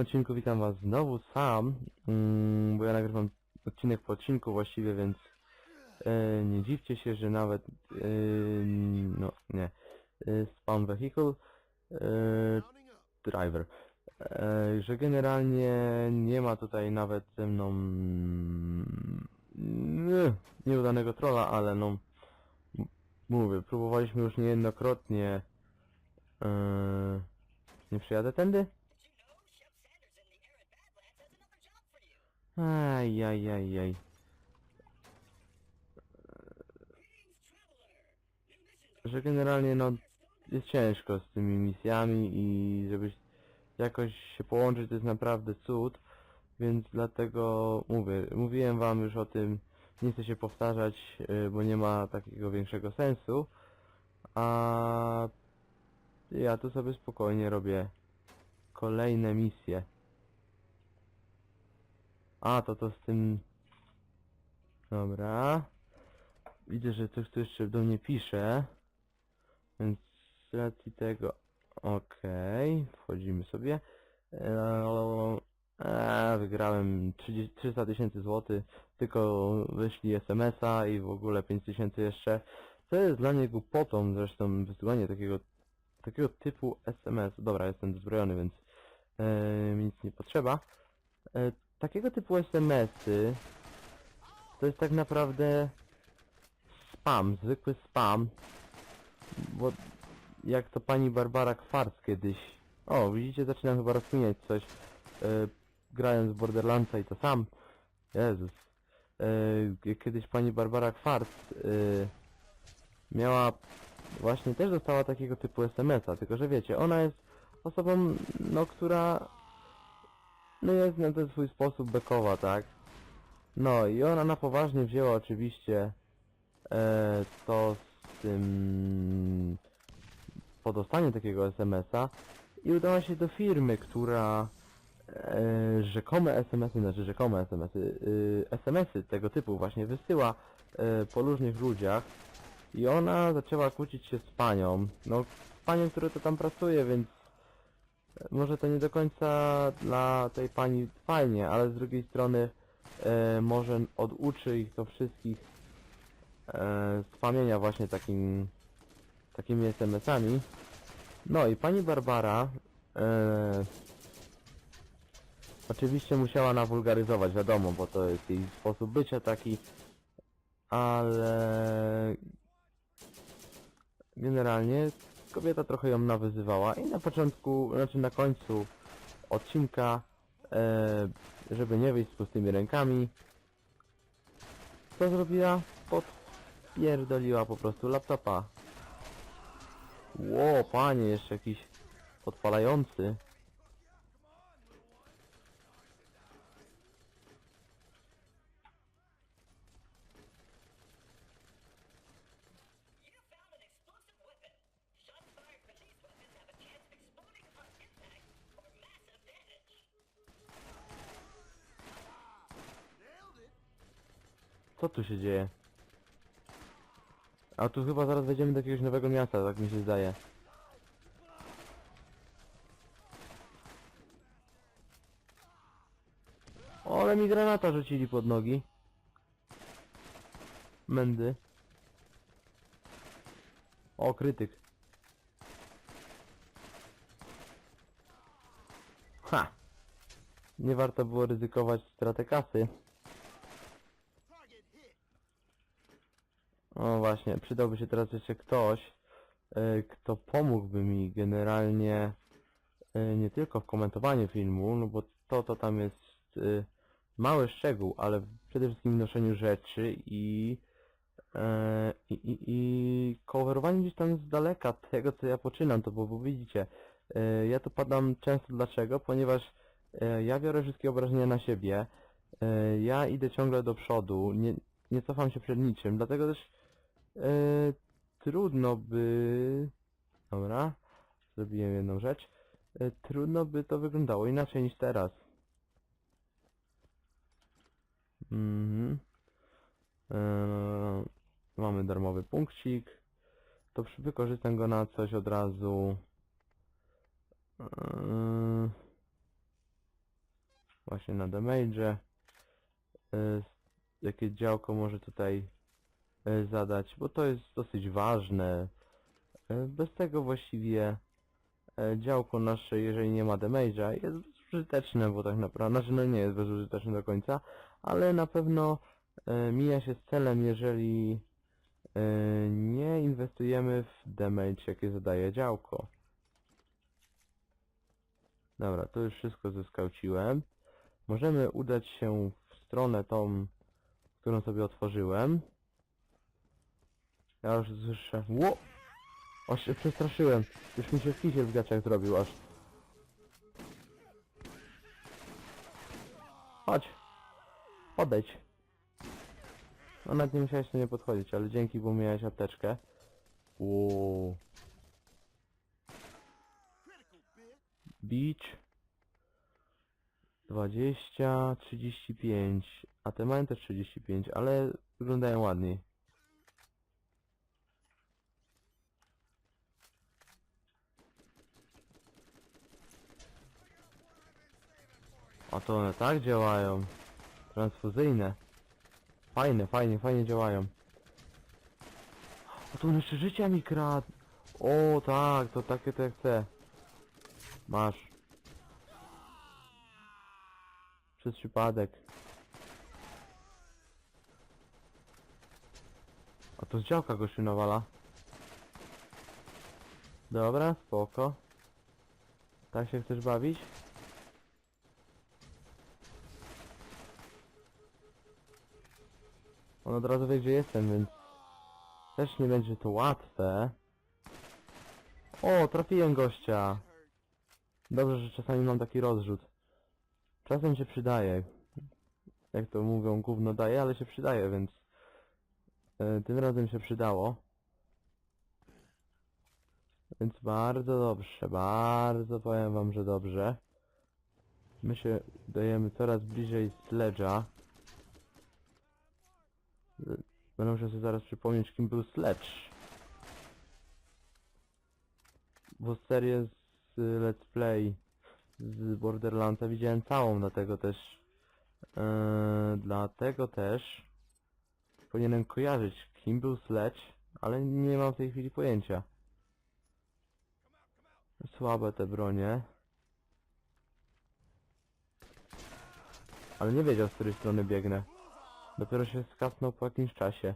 Kolejnym odcinku witam was znowu sam, mm, bo ja nagrywam odcinek po odcinku właściwie, więc e, nie dziwcie się, że nawet, e, no nie, e, spawn vehicle, driver, że generalnie nie ma tutaj nawet ze mną nie, nieudanego trolla, ale no, mówię, próbowaliśmy już niejednokrotnie, nie przejadę tędy? Ajajajaj. Że generalnie no jest ciężko z tymi misjami i żeby jakoś się połączyć to jest naprawdę cud, więc dlatego mówię, mówiłem wam już o tym, nie chcę się powtarzać, y, bo nie ma takiego większego sensu, a ja tu sobie spokojnie robię kolejne misje. A, to to z tym... Dobra. Widzę, że ktoś tu jeszcze do mnie pisze. Więc z racji tego... Okej, wchodzimy sobie. Eee, wygrałem 30, 300 tysięcy złotych, tylko wyszli SMS-a i w ogóle 5 tysięcy jeszcze. To jest dla mnie głupotą, zresztą wysyłanie takiego, takiego typu SMS. Dobra, jestem dozbrojony, więc e, mi nic nie potrzeba. E, takiego typu SMS-y to jest tak naprawdę spam, zwykły spam, bo jak to pani Barbara Kwarc kiedyś, o widzicie, zaczynam chyba rozkminiać coś, e, grając w Borderlandsa i to sam, Jezus, jak kiedyś pani Barbara Kwarc e, miała, właśnie też dostała takiego typu SMS-a, tylko że wiecie, ona jest osobą, no która no jest na ten swój sposób bekowa, tak? No i ona na poważnie wzięła oczywiście e, to z tym po dostaniu takiego SMS-a i udała się do firmy, która e, rzekome SMS-y, znaczy rzekome SMS-y, y, SMS-y tego typu właśnie wysyła e, po różnych ludziach i ona zaczęła kłócić się z panią, no z panią, która to tam pracuje, więc może to nie do końca dla tej pani fajnie, ale z drugiej strony e, może oduczy ich to wszystkich e, spamienia właśnie takim, takimi SMS-ami. No i pani Barbara e, oczywiście musiała nawulgaryzować, wiadomo, bo to jest jej sposób bycia taki, ale generalnie kobieta trochę ją nawyzywała i na początku, znaczy na końcu odcinka, e, żeby nie wyjść z pustymi rękami, co zrobiła? Podpierdoliła po prostu laptopa. Ło, panie, jeszcze jakiś podpalający. Co tu się dzieje? A tu chyba zaraz wejdziemy do jakiegoś nowego miasta, tak mi się zdaje. Ale mi granata rzucili pod nogi. Mędy. O, krytyk. Ha! Nie warto było ryzykować stratę kasy. O właśnie, przydałby się teraz jeszcze ktoś, e, kto pomógłby mi generalnie e, nie tylko w komentowaniu filmu, no bo to to tam jest e, mały szczegół, ale przede wszystkim w noszeniu rzeczy i i, i, i gdzieś tam z daleka tego, co ja poczynam, to bo, bo widzicie, ja to padam często dlaczego, ponieważ ja biorę wszystkie obrażenia na siebie, ja idę ciągle do przodu, nie, nie cofam się przed niczym, dlatego też e, trudno by... Dobra, zrobiłem jedną rzecz. E, trudno by to wyglądało inaczej niż teraz. Mhm. E, mamy darmowy punkcik. To wykorzystam go na coś od razu. Właśnie na damage. Y, jakie działko może tutaj y, zadać, bo to jest dosyć ważne. Y, bez tego właściwie y, działko nasze, jeżeli nie ma damage'a, jest bezużyteczne, bo tak naprawdę, znaczy no nie jest bezużyteczne do końca, ale na pewno mija się z celem, jeżeli nie inwestujemy w damage, jakie zadaje działko. Dobra, to już wszystko zeskauciłem. Możemy udać się w stronę tą, którą sobie otworzyłem. Ja już słyszę... Ło! Aż się przestraszyłem. Już mi się kisiel w gaciach zrobił aż. Chodź. Podejdź. No nawet nie musiałeś do nie podchodzić, ale dzięki, bo miałeś apteczkę. Ło. Beach. 20, 35. A te mają też 35, ale wyglądają ładniej. A to one tak działają. Transfuzyjne. Fajne, fajnie, fajnie działają. A to one jeszcze życia mi krad. O tak, to takie to jak chcę. Masz. Przez przypadek. A to z działka gościu nawala. Dobra, spoko. Tak się chcesz bawić? On od razu wie gdzie jestem, więc też nie będzie to łatwe. O, trafiłem gościa. Dobrze, że czasami mam taki rozrzut. Czasem się przydaje. Jak to mówią, gówno daje, ale się przydaje, więc e, tym razem się przydało. Więc bardzo dobrze, bardzo powiem wam, że dobrze. My się dajemy coraz bliżej Sledge'a. Będę musiał sobie zaraz przypomnieć, kim był Sledge. Bo serię z y, Let's Play z Borderlandsa widziałem całą, dlatego też yy, dlatego też powinienem kojarzyć, kim był Sledge, ale nie mam w tej chwili pojęcia. Słabe te bronie. Ale nie wiedział, z której strony biegnę. Dopiero się skapnął po jakimś czasie.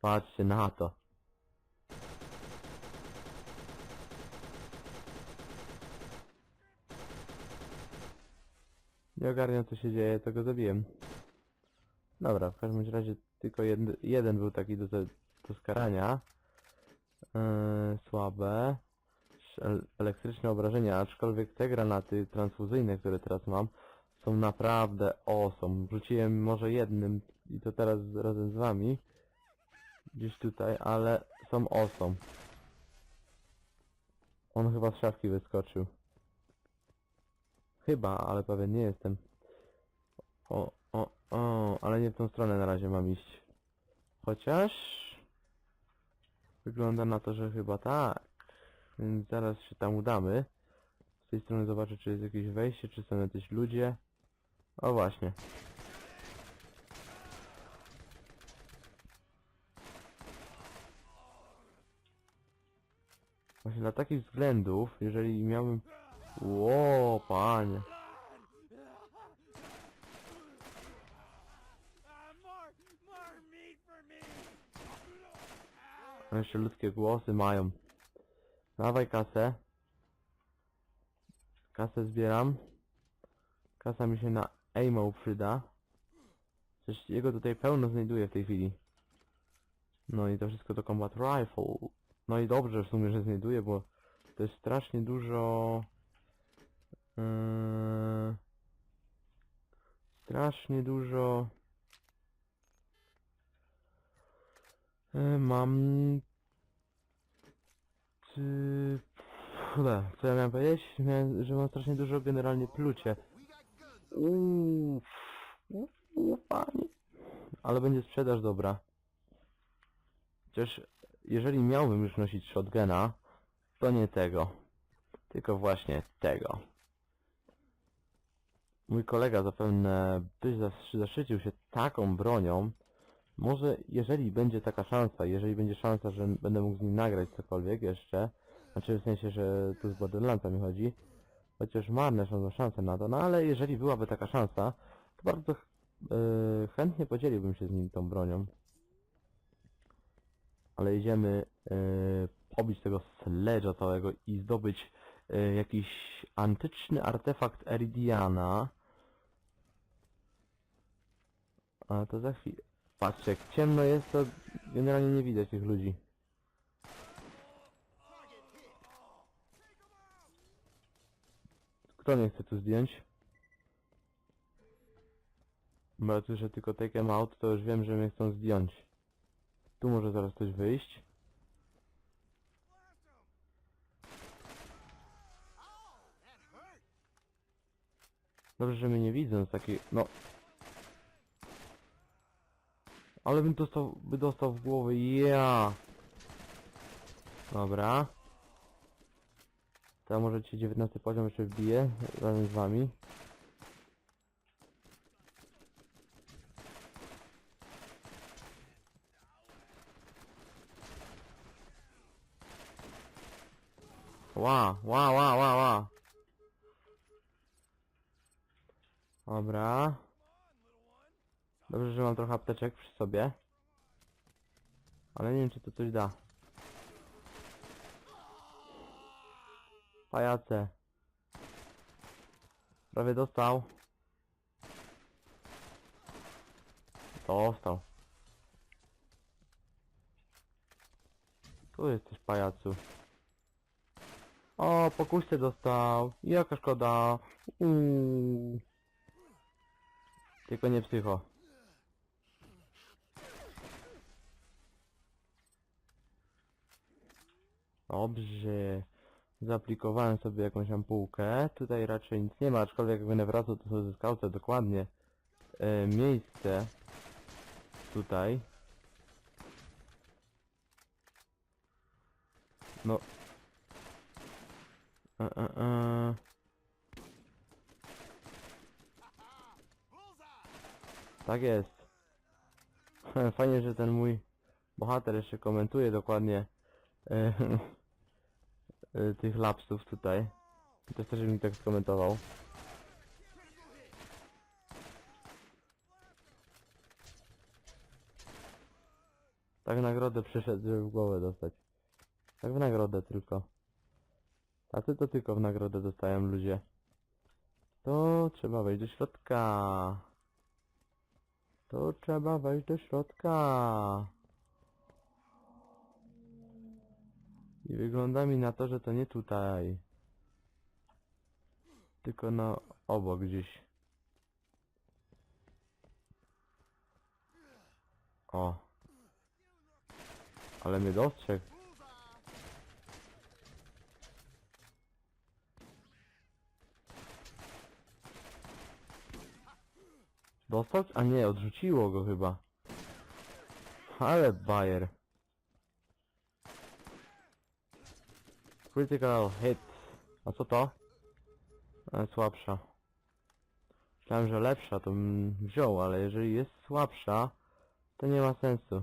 Patrzcie na to. Nie ogarniam co się dzieje, to go zabiłem. Dobra, w każdym razie tylko jeden, jeden był taki do, do skarania. Yy, słabe. El- Elektryczne obrażenia, aczkolwiek te granaty transfuzyjne, które teraz mam, są naprawdę awesome. Rzuciłem może jednym i to teraz razem z wami. Gdzieś tutaj, ale są awesome. On chyba z szafki wyskoczył. Chyba, ale pewien nie jestem. O, o, o, ale nie w tą stronę na razie mam iść. Chociaż... Wygląda na to, że chyba tak. Więc zaraz się tam udamy. Z tej strony zobaczę, czy jest jakieś wejście, czy są jacyś ludzie. O właśnie. Właśnie dla takich względów, jeżeli miałbym... Ło, panie. Jeszcze ludzkie głosy mają. Dawaj kasę. Kasę zbieram. Kasa mi się na Amo przyda. Przecież jego tutaj pełno znajduję w tej chwili. No i to wszystko to Combat Rifle. No i dobrze w sumie, że znajduję, bo to jest strasznie dużo... Yy, strasznie dużo... Yy, mam Cholera, co ja miałem powiedzieć? Miałem, że mam strasznie dużo generalnie plucie. Uuu. Ale będzie sprzedaż dobra. Chociaż, jeżeli miałbym już nosić shotguna, to nie tego. Tylko właśnie tego. Mój kolega zapewne by zas- zaszczycił się taką bronią. Może jeżeli będzie taka szansa, jeżeli będzie szansa, że będę mógł z nim nagrać cokolwiek jeszcze, znaczy w sensie, że tu z Borderlandsa mi chodzi, chociaż marne są szanse na to, no ale jeżeli byłaby taka szansa, to bardzo yy, chętnie podzieliłbym się z nim tą bronią. Ale idziemy yy, pobić tego sledge'a całego i zdobyć yy, jakiś antyczny artefakt Eridiana. A to za chwilę. Patrzcie, jak ciemno jest, to generalnie nie widać tych ludzi. Kto nie chce tu zdjąć? Bo ja słyszę tylko take em out, to już wiem, że mnie chcą zdjąć. Tu może zaraz coś wyjść. Dobrze, że mnie nie widzą z takiej... no... Ale bym dostał, by dostał w głowę, ja. Dobra. To może ci 19 poziom jeszcze wbije razem z wami. Ła, ła, ła, ła, ła. Dobra. Dobrze, że mam trochę apteczek przy sobie. Ale nie wiem, czy to coś da. Pajace. Prawie dostał. Dostał. Tu jesteś pajacu. O, pokusy dostał. Jaka szkoda. Uuu. Tylko nie psycho. Dobrze. Zaaplikowałem sobie jakąś ampułkę. Tutaj raczej nic nie ma, aczkolwiek jak będę wracał, to sobie skaucę dokładnie e, miejsce. Tutaj. No. E, e, e. Tak jest. Fajnie, że ten mój bohater jeszcze komentuje dokładnie e, e, tych lapsów tutaj. To też mi tak skomentował. Tak nagrodę przyszedł, żeby w głowę dostać. Tak w nagrodę tylko. Tacy to tylko w nagrodę dostają ludzie. To trzeba wejść do środka. To trzeba wejść do środka. I wygląda mi na to, że to nie tutaj. Tylko na obok gdzieś. O. Ale mnie dostrzegł. Dostał? A nie, odrzuciło go chyba. Ale bajer. Critical hit. A co to? E, słabsza. Myślałem, że lepsza to bym wziął, ale jeżeli jest słabsza, to nie ma sensu.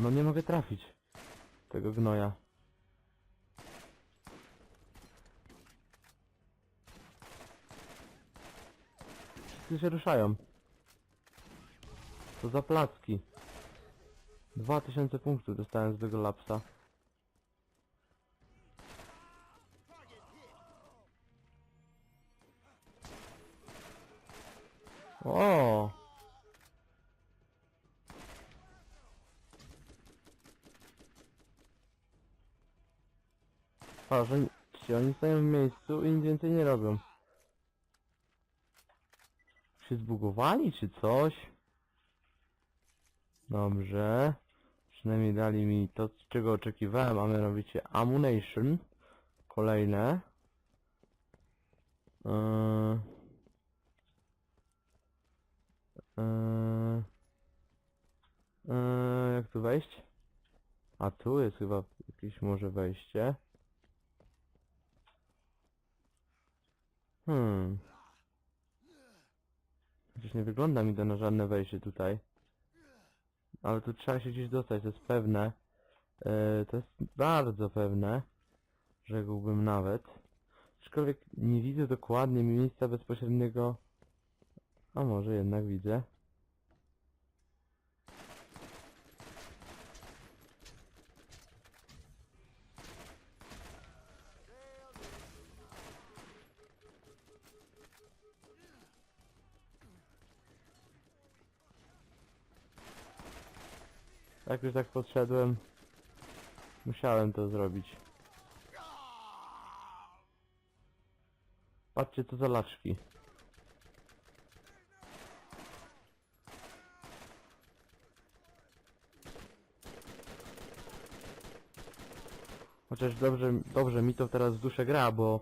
No nie mogę trafić tego gnoja. Wszyscy się ruszają. Co za placki. 2000 punktów dostałem z tego lapsa. O! Że czy oni stoją w miejscu i nic więcej nie robią. Się zbugowali czy coś? Dobrze. Przynajmniej dali mi to, czego oczekiwałem, a mianowicie Ammunition. Kolejne. Eee... Eee... Eee, jak tu wejść? A tu jest chyba jakieś może wejście. Hmm. Chociaż nie wygląda mi to na żadne wejście tutaj. Ale tu trzeba się gdzieś dostać, to jest pewne. E, to jest bardzo pewne. Rzekłbym nawet. Aczkolwiek nie widzę dokładnie miejsca bezpośredniego. A może jednak widzę. Jak już tak podszedłem, musiałem to zrobić. Patrzcie co za laczki. Chociaż dobrze, dobrze mi to teraz w duszę gra, bo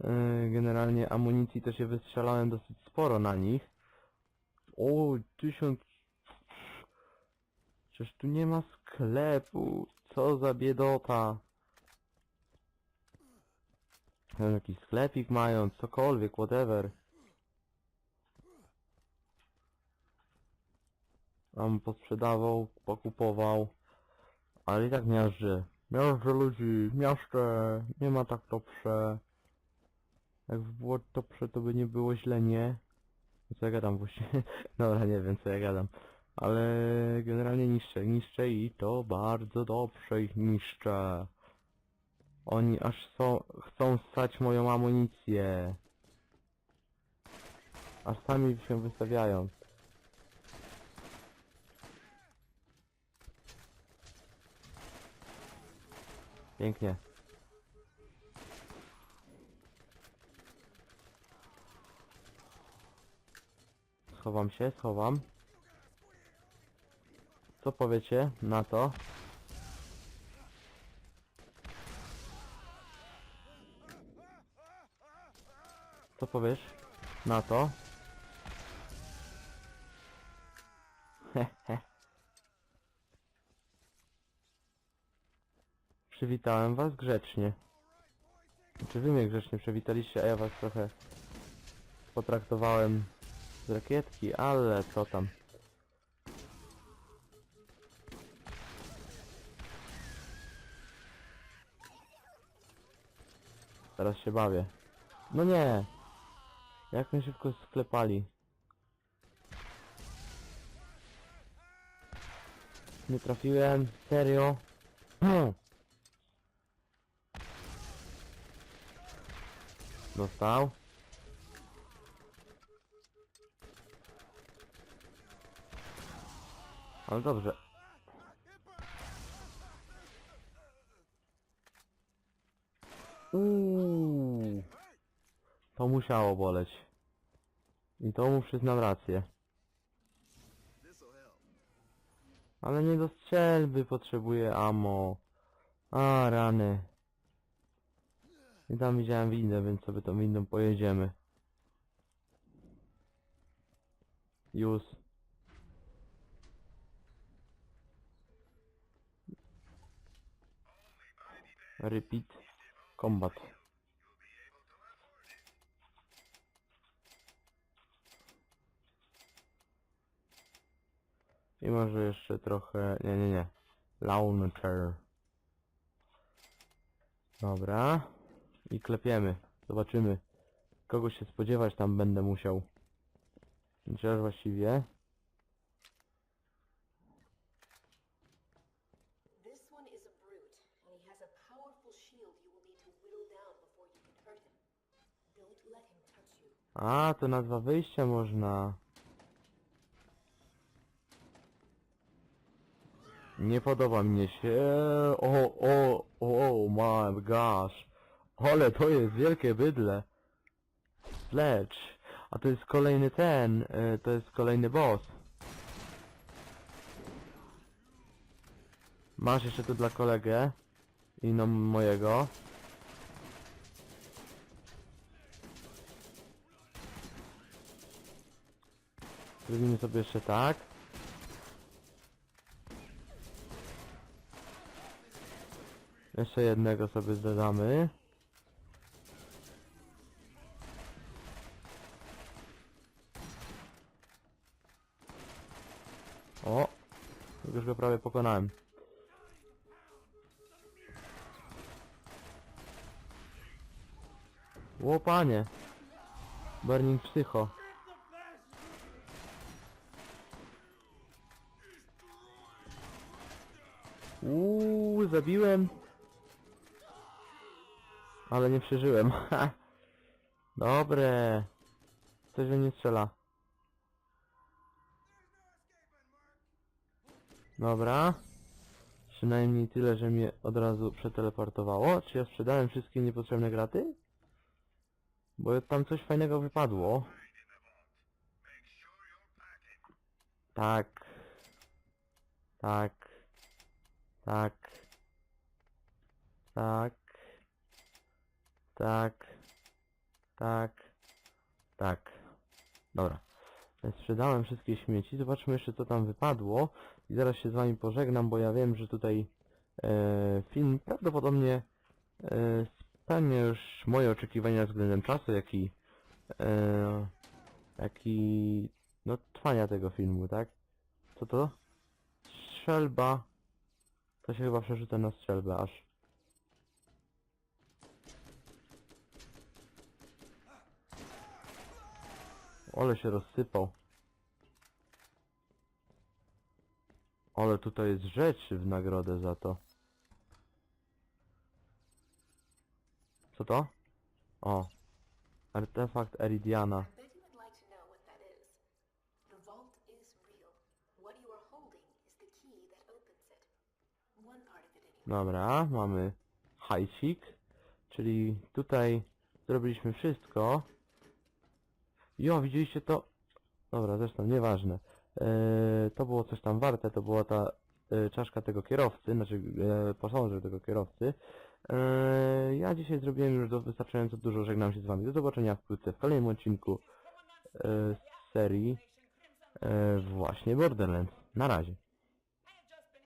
yy, generalnie amunicji to się wystrzelałem dosyć sporo na nich. O, tysiąc Przecież tu nie ma sklepu. Co za biedota. Jakiś sklepik mają, cokolwiek, whatever. Tam posprzedawał, pokupował. Ale i tak miażdży. Miażdży ludzi, miażdżę. Nie ma tak dobrze. Jakby było dobrze, to by nie było źle, nie? Co ja gadam właściwie? Dobra, nie wiem co ja gadam. Ale generalnie niszczę, niszczę i to bardzo dobrze ich niszczę. Oni aż są, chcą ssać moją amunicję. Aż sami się wystawiają. Pięknie. Schowam się, schowam. Co powiecie na to? Co powiesz na to? Przywitałem was grzecznie. Czy wy mnie grzecznie przywitaliście, a ja was trochę potraktowałem z rakietki, ale co tam. Teraz się bawię. No nie! Jak mnie szybko sklepali. Nie trafiłem, serio? Hmm. Dostał. Ale dobrze. Uuu. To musiało boleć. I to mu przyznam rację. Ale nie do strzelby potrzebuję ammo. A, rany. I tam widziałem windę, więc sobie tą windą pojedziemy. Już. Repeat. Combat. I może jeszcze trochę... Nie, nie, nie. Launcher. Dobra. I klepiemy. Zobaczymy. Kogo się spodziewać tam będę musiał. Chociaż właściwie... This one is a brute, and he has a powerful shield you will need to whittle down before you can hurt him. Don't let him touch you. A, to na dwa wyjścia można. Nie podoba mi się. O, o, o, my gosh. Ale to jest wielkie bydle. Sledge. A to jest kolejny ten, e, to jest kolejny boss. Masz jeszcze tu dla kolegę. I no mojego. Zrobimy sobie jeszcze tak. Jeszcze jednego sobie dodamy. O! Już go prawie pokonałem. Ło panie! Burning Psycho. Uuu, zabiłem. Ale nie przeżyłem. Dobre. Coś we mnie strzela. Dobra. Przynajmniej tyle, że mnie od razu przeteleportowało. Czy ja sprzedałem wszystkie niepotrzebne graty? Bo tam coś fajnego wypadło. Tak. Tak. Tak. Tak. Tak. Tak. Tak. Dobra. Sprzedałem wszystkie śmieci. Zobaczmy jeszcze co tam wypadło. I zaraz się z wami pożegnam, bo ja wiem, że tutaj e, film prawdopodobnie e, spełnia już moje oczekiwania względem czasu, jak i e, jak i no trwania tego filmu, tak? Co to? Strzelba. To się chyba przerzuca na strzelbę aż. Ole się rozsypał. Ale tutaj jest rzeczy w nagrodę za to. Co to? O. Artefakt Eridiana. Dobra, mamy hajsik. Czyli tutaj zrobiliśmy wszystko. Jo, widzieliście to? Dobra, zresztą nieważne. Eee, to było coś tam warte, to była ta e, czaszka tego kierowcy, znaczy e, posążek tego kierowcy. Eee, ja dzisiaj zrobiłem już wystarczająco dużo, żegnam się z wami. Do zobaczenia wkrótce w kolejnym odcinku e, z serii e, właśnie Borderlands. Na razie.